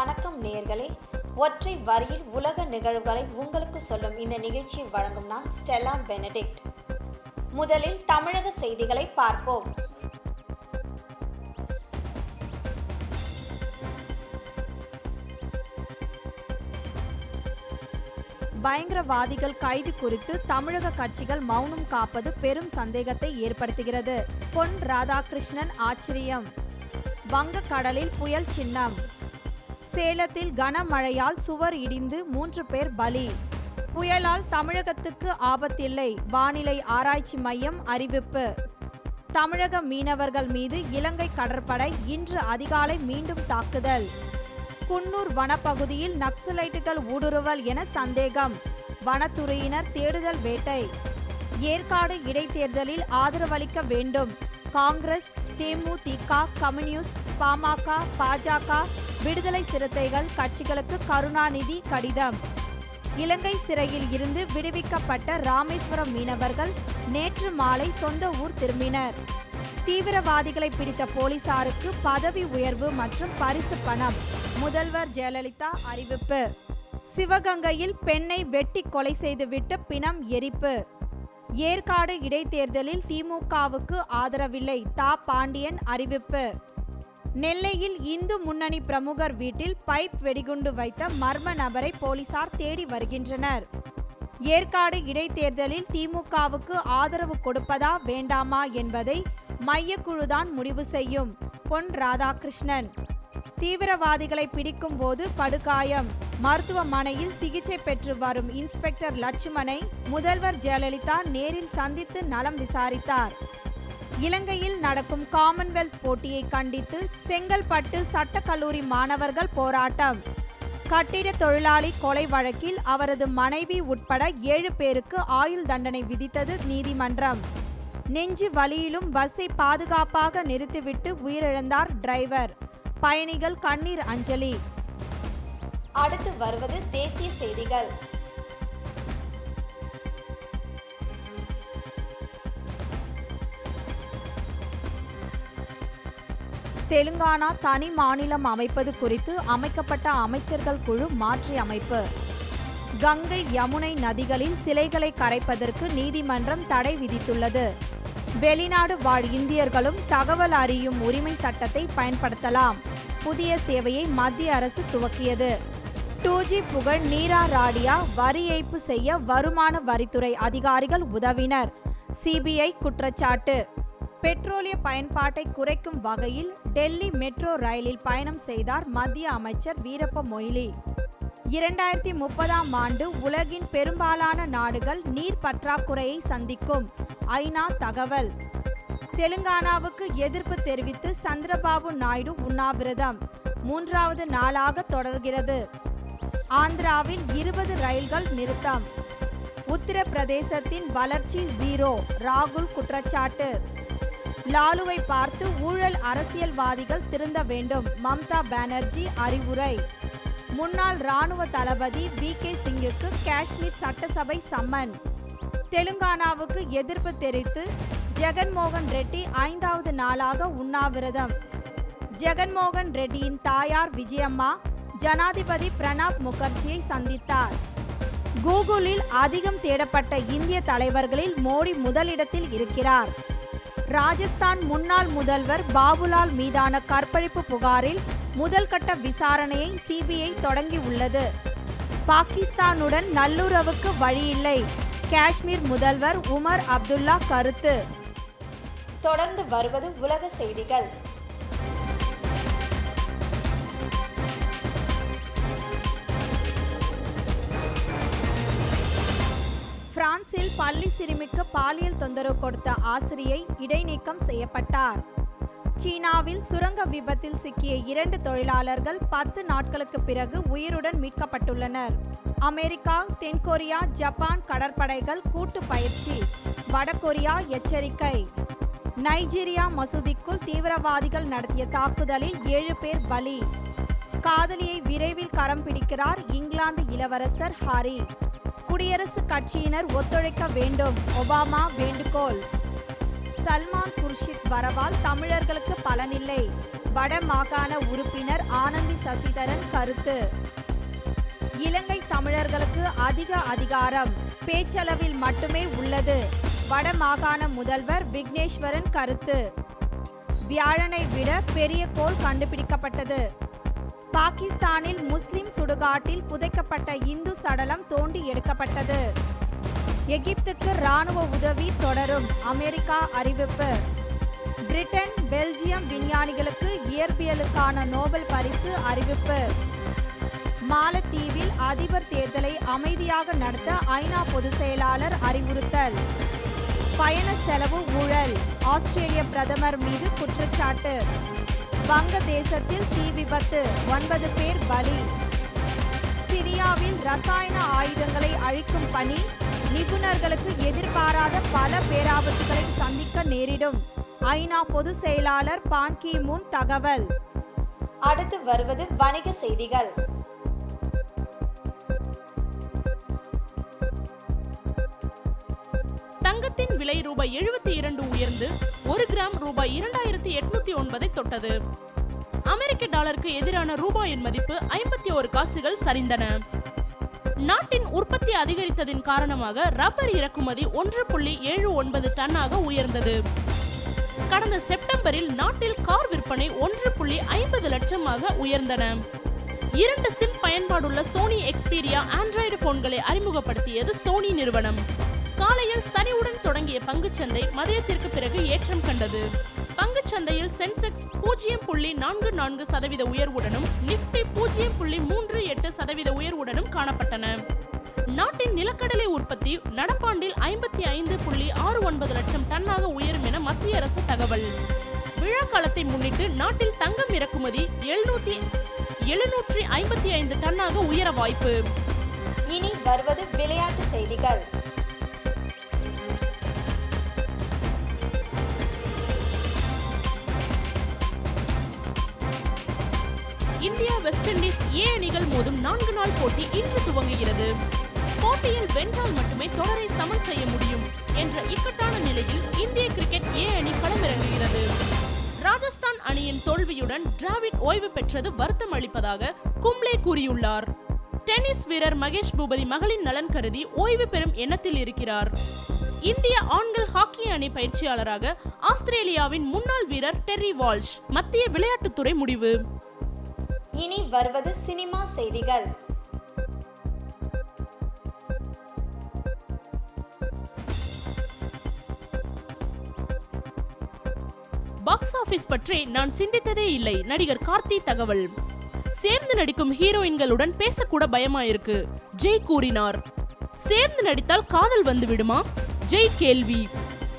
வணக்கம் நேர்களே. ஒற்றை வரியில் உலக நிகழ்வுகளை உங்களுக்கு சொல்லும் இந்த நிகழ்ச்சியை வழங்கும் நான் ஸ்டெல்லா பெனடிக்ட். முதலில் தமிழக செய்திகளை பார்ப்போம். பயங்கரவாதிகள் கைது குறித்து தமிழக கட்சிகள் மௌனம் காப்பது பெரும் சந்தேகத்தை ஏற்படுத்துகிறது. பொன் ராதாகிருஷ்ணன் ஆச்சரியம். வங்கக்கடலில் புயல் சின்னம். சேலத்தில் கனமழையால் சுவர் இடிந்து மூன்று பேர் பலி. புயலால் தமிழகத்துக்கு ஆபத்தில்லை. வானிலை ஆராய்ச்சி மையம் அறிவிப்பு. தமிழக மீனவர்கள் மீது இலங்கை கடற்படை இன்று அதிகாலை மீண்டும் தாக்குதல். குன்னூர் வனப்பகுதியில் நக்சலைட்டுகள் ஊடுருவல் என சந்தேகம். வனத்துறையினர் தேடுதல் வேட்டை. ஏற்காடு இடைத்தேர்தலில் ஆதரவளிக்க வேண்டும். காங்கிரஸ் தேமுதிக கம்யூனிஸ்ட் பாமக பாஜக விடுதலை சிறுத்தைகள் கட்சிகளுக்கு கருணாநிதி கடிதம். இலங்கை சிறையில் இருந்து விடுவிக்கப்பட்ட ராமேஸ்வரம் மீனவர்கள் நேற்று மாலை சொந்த ஊர் திரும்பினர். தீவிரவாதிகளை பிடித்த போலீசாருக்கு பதவி உயர்வு மற்றும் பரிசு பணம். முதல்வர் ஜெயலலிதா அறிவிப்பு. சிவகங்கையில் பெண்ணை வெட்டி கொலை செய்துவிட்டு பிணம் எரிப்பு. ஏற்காடு இடைத்தேர்தலில் திமுகவுக்கு ஆதரவில்லை. தா. பாண்டியன் அறிவிப்பு. நெல்லையில் இந்து முன்னணி பிரமுகர் வீட்டில் பைப் வெடிகுண்டு வைத்த மர்ம நபரை போலீசார் தேடி வருகின்றனர். ஏற்காடு இடைத்தேர்தலில் திமுகவுக்கு ஆதரவு கொடுப்பதா வேண்டாமா என்பதை மையக்குழுதான் முடிவு செய்யும். பொன் ராதாகிருஷ்ணன். தீவிரவாதிகளை பிடிக்கும் போது படுகாயம். மருத்துவமனையில் சிகிச்சை பெற்று வரும் இன்ஸ்பெக்டர் லட்சுமணை முதல்வர் ஜெயலலிதா நேரில் சந்தித்து நலம் விசாரித்தார். இலங்கையில் நடக்கும் காமன்வெல்த் போட்டியை கண்டித்து செங்கல்பட்டு சட்டக்கல்லூரி மாணவர்கள் போராட்டம். கட்டிட தொழிலாளி கொலை வழக்கில் அவரது மனைவி உட்பட ஏழு பேருக்கு ஆயுள் தண்டனை விதித்தது நீதிமன்றம். நெஞ்சு வலியிலும் பஸ்ஸை பாதுகாப்பாக நிறுத்திவிட்டு உயிரிழந்தார் டிரைவர். பயணிகள் கண்ணீர் அஞ்சலி. அடுத்து வருவது தேசிய செய்திகள். தெலுங்கானா தனி மாநிலம் அமைப்பது குறித்து அமைக்கப்பட்ட அமைச்சர்கள் குழு மாற்றி அமைப்பு. கங்கை யமுனை நதிகளில் சிலைகளை கரைப்பதற்கு நீதிமன்றம் தடை விதித்துள்ளது. வெளிநாடு வாழ் இந்தியர்களும் தகவல் அறியும் உரிமை சட்டத்தை பயன்படுத்தலாம். புதிய சேவையை மத்திய அரசு துவக்கியது. டூ ஜி புகழ் நீரா ராடியா வரி ஏய்ப்பு செய்ய வருமான வரித்துறை அதிகாரிகள் உதவினர். சிபிஐ குற்றச்சாட்டு. பெட்ரோலிய பயன்பாட்டை குறைக்கும் வகையில் டெல்லி மெட்ரோ ரயிலில் பயணம் செய்தார் மத்திய அமைச்சர் வீரப்ப மொய்லி. இரண்டாயிரத்தி முப்பதாம் ஆண்டு உலகின் பெரும்பாலான நாடுகள் நீர் பற்றாக்குறையை சந்திக்கும். ஐநா தகவல். தெலுங்கானாவுக்கு எதிர்ப்பு தெரிவித்து சந்திரபாபு நாயுடு உண்ணாவிரதம். மூன்றாவது நாளாக தொடர்கிறது. ஆந்திராவில் இருபது ரயில்கள் நிறுத்தம். உத்தரப்பிரதேசத்தின் வளர்ச்சி ஜீரோ ராகுல் குற்றச்சாட்டு. லாலுவை பார்த்து ஊழல் அரசியல்வாதிகள் திருந்த வேண்டும் மம்தா பானர்ஜி அறிவுரை. முன்னாள் ராணுவ தளபதி வி. கே. சிங்குக்கு காஷ்மீர் சட்டசபை சம்மன். தெலுங்கானாவுக்கு எதிர்ப்பு தெரிவித்து ஜெகன்மோகன் ரெட்டி ஐந்தாவது நாளாக உண்ணாவிரதம். ஜெகன்மோகன் ரெட்டியின் தாயார் விஜயம்மா ஜனாதிபதி பிரணாப் முகர்ஜியை சந்தித்தார். கூகுளில் அதிகம் தேடப்பட்ட இந்திய தலைவர்களில் மோடி முதலிடத்தில் இருக்கிறார். ராஜஸ்தான் முன்னாள் முதல்வர் பாபுலால் மீதான கற்பழிப்பு புகாரில் முதல் கட்ட விசாரணையை சிபிஐ தொடங்கியுள்ளது பாகிஸ்தானுடன் நல்லுறவுக்கு வழியில்லை. காஷ்மீர் முதல்வர் உமர் அப்துல்லா கருத்து. தொடர்ந்து வருவது உலக செய்திகள். பிரான்சில் பள்ளி சிறுமிக்கு பாலியல் தொந்தரவு கொடுத்த ஆசிரியை இடைநீக்கம் செய்யப்பட்டார். சீனாவில் சுரங்க விபத்தில் சிக்கிய இரண்டு தொழிலாளர்கள் பத்து நாட்களுக்கு பிறகு உயிருடன் மீட்கப்பட்டுள்ளனர். அமெரிக்கா தென்கொரியா ஜப்பான் கடற்படைகள் கூட்டு பயிற்சி வடகொரியா எச்சரிக்கை. நைஜீரியா மசூதிக்குள் தீவிரவாதிகள் நடத்திய தாக்குதலில் ஏழு பேர் பலி. காதலியை விரைவில் கரம் பிடிக்கிறார் இங்கிலாந்து இளவரசர் ஹாரி. குடியரசுக் கட்சியினர் ஒத்துழைக்க வேண்டும். ஒபாமா வேண்டுகோள். சல்மான் குர்ஷித் வரவால் தமிழர்களுக்கு பலனில்லை. வட மாகாண உறுப்பினர் ஆனந்தி சசிதரன் கருத்து. இலங்கை தமிழர்களுக்கு அதிக அதிகாரம். பேச்சளவில் மட்டுமே உள்ளது. வடமாகாண முதல்வர் விக்னேஸ்வரன் கருத்து. வியாழனை விட பெரிய கோள் கண்டுபிடிக்கப்பட்டது. பாகிஸ்தானில் முஸ்லிம் சுடுகாட்டில் புதைக்கப்பட்ட இந்து சடலம் தோண்டி எடுக்கப்பட்டது. எகிப்துக்கு ராணுவ உதவி தொடரும் அமெரிக்கா அறிவிப்பு. பிரிட்டன் பெல்ஜியம் விஞ்ஞானிகளுக்கு இயற்பியலுக்கான நோபல் பரிசு அறிவிப்பு. மாலத்தீவில் அதிபர் தேர்தலை அமைதியாக நடத்த ஐநா பொதுச் செயலாளர் அறிவுறுத்தல். பயண செலவு ஊழல். ஆஸ்திரேலிய பிரதமர் மீது குற்றச்சாட்டு. வங்கதேசத்தில் தீ விபத்து ஒன்பது பேர் பலி. சிரியாவில் ரசாயன ஆயுதங்களை அழிக்கும் பணி நிபுணர்களுக்கு எதிர்பாராத பல பேராபத்துகளை சந்திக்க நேரிடும். ஐநா பொதுச் செயலாளர் பான் கி தகவல். அடுத்து வருவது வணிக செய்திகள். தங்கத்தின் விலை ரூபாய் எழுபத்தி இரண்டு உயர்ந்து ஒரு கிராம் ரூபாய் இரண்டாயிரத்தி எட்நூத்தி ஒன்பதை தொட்டது. அமெரிக்க டாலருக்கு எதிரான ரூபாயின் மதிப்பு ஐம்பத்தி ஒரு காசுகள் சரிந்தன. நாட்டின் உற்பத்தி அதிகரித்ததின் காரணமாக ரப்பர் இறக்குமதி ஒன்று புள்ளி ஏழு ஒன்பது டன்னாக உயர்ந்தது. கடந்த செப்டம்பரில் நாட்டில் கார் விற்பனை ஒன்று புள்ளி ஐம்பது லட்சமாக உயர்ந்தன. இரண்டு சிம் பயன்பாடுள்ள சோனி எக்ஸ்பீரியா ஆண்ட்ராய்டு போன்களை அறிமுகப்படுத்தியது சோனி நிறுவனம். காலையில் சரிவுடன் தொடங்கிய பங்குச்சந்தை மதியத்திற்கு பிறகு ஏற்றம் கண்டது. பங்குச்சந்தையில் சென்செக்ஸ் பூஜ்ஜியம் புள்ளி நான்கு நான்கு சதவீத உயர்வுடனும் நிப்டி பூஜ்ஜியம் புள்ளி மூன்று எட்டு சதவீத உயர்வுடனும் காணப்பட்டன. நாட்டின் நிலக்கடலை உற்பத்தி நடப்பாண்டில் ஐம்பத்தி ஐந்து புள்ளி ஆறு ஒன்பது லட்சம் டன்னாக உயரும் என மத்திய அரசு தகவல். விழா காலத்தை முன்னிட்டு நாட்டில் தங்கம் இறக்குமதி எழுநூத்தி எழுநூற்றி ஐம்பத்தி ஐந்து டன்னாக உயர வாய்ப்பு. இனி வருவது விளையாட்டு செய்திகள். வெஸ்ட் இண்டீஸ் ஏ அணிகள் மோதும் நான்கு நாள் போட்டி இன்று துவங்குகிறது. போட்டியில் வென்றால் மட்டுமே தொடரை சமன் செய்ய முடியும் என்ற இக்கட்டான நிலையில் இந்திய கிரிக்கெட் ஏ அணி களமிறங்குகிறது. ராஜஸ்தான் அணியின் தோல்வியுடன் டிராவிட் ஓய்வு பெற்றது வருத்தம் அளிப்பதாக கும்ளே கூறியுள்ளார். டென்னிஸ் வீரர் மகேஷ் பூபதி மகளின் நலன் கருதி ஓய்வு பெறும் எண்ணத்தில் இருக்கிறார். இந்திய ஆண்கள் ஹாக்கி அணி பயிற்சியாளராக ஆஸ்திரேலியாவின் முன்னாள் வீரர் டெர்ரி வால்ஷ் மத்திய விளையாட்டுத்துறை முடிவு. இனி வருவது சினிமா செய்திகள். பாக்ஸ் ஆபீஸ் பற்றி நான் சிந்தித்ததே இல்லை நடிகர் கார்த்தி தகவல். சேர்ந்து நடிக்கும் ஹீரோயின்களுடன் பேசக்கூட பயமா இருக்கு ஜெய் கூறினார். சேர்ந்து நடித்தால் காதல் வந்து விடுமா? ஜெய் கேள்வி.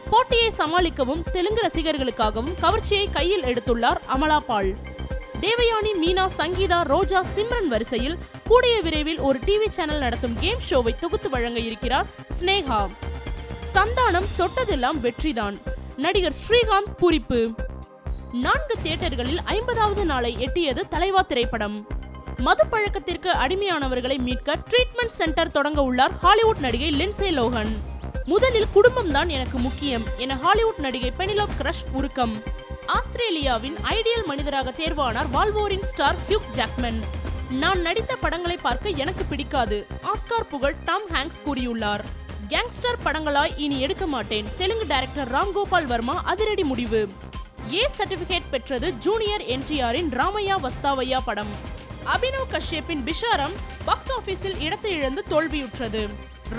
போட்டியை சமாளிக்கவும் தெலுங்கு ரசிகர்களுக்காகவும் கவர்ச்சியை கையில் எடுத்துள்ளார் அமலா பால். தேவயானி மீனா சங்கீதா ரோஜா சிம்ரன் வரிசையில் கூடிய விரைவில் ஒரு டிவி சேனல் நடத்தும் கேம் ஷோவை தொகுத்து வழங்க இருக்கிறார் ஸ்னேகா. சந்தானம் தொட்டதெல்லாம் வெற்றிதான். நடிகர் ஸ்ரீகாந்த் பூரிப்பு. நான்கு தியேட்டர்களில் ஐம்பதாவது நாளை எட்டியது தலைவா திரைப்படம். மது பழக்கத்திற்கு அடிமையானவர்களை மீட்க ட்ரீட்மெண்ட் சென்டர் தொடங்க உள்ளார் ஹாலிவுட் நடிகை லின்சே லோகன். முதலில் குடும்பம் தான் எனக்கு முக்கியம் என ஹாலிவுட் நடிகை பெனிலோப் கிரஷ் உருக்கம். ஆஸ்திரேலியாவின் ஐடியல் மனிதராக தேர்வானார் வால்வோரின் ஸ்டார் ஹியூக் ஜாக்மன். நான் நடித்த படங்களை பார்க்க எனக்கு பிடிக்காது ஆஸ்கார் புகழ் டாம் ஹாங்க்ஸ் கூறியுள்ளார். கேங்ஸ்டர் படங்களாய் இனி எடுக்க மாட்டேன் தெலுங்கு டைரக்டர் ராம்கோபால் வர்மா அதிரடி முடிவு. ஏ சர்டிபிகேட் பெற்றது ஜூனியர் என்டிஆரின் ராமையா வஸ்தாவையா படம். அபினவ் கஷ்யப்பின் பிஷாரம் பாக்ஸ் ஆபீஸில் இடத்தை இழந்து தோல்வியுற்றது.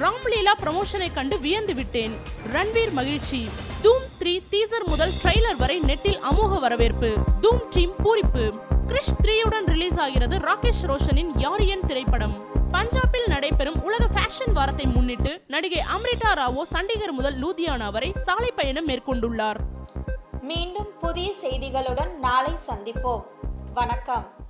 ராம்லீலா ப்ரமோஷனை கண்டு வியந்து விட்டேன் ரன்வீர் மகிழ்ச்சி தூம் த்ரீ டீசர் முதல் ட்ரெய்லர் வரை நெட்டில் அமோக வரவேற்பு. தூம் டீம் பூரிப்பு. கிரிஷ் த்ரீயுடன் ரிலீஸ் ஆகிறது ராகேஷ் ரோஷனின் யாரியன் திரைப்படம்? பஞ்சாபில் நடைபெறும் உலக ஃபேஷன் வாரத்தை முன்னிட்டு நடிகை அம்ரிதா ராவோ சண்டிகர் முதல் லூதியானா வரை சாலை பயணம் மேற்கொண்டுள்ளார். மீண்டும் புதிய செய்திகளுடன் நாளை சந்திப்போம். வணக்கம்.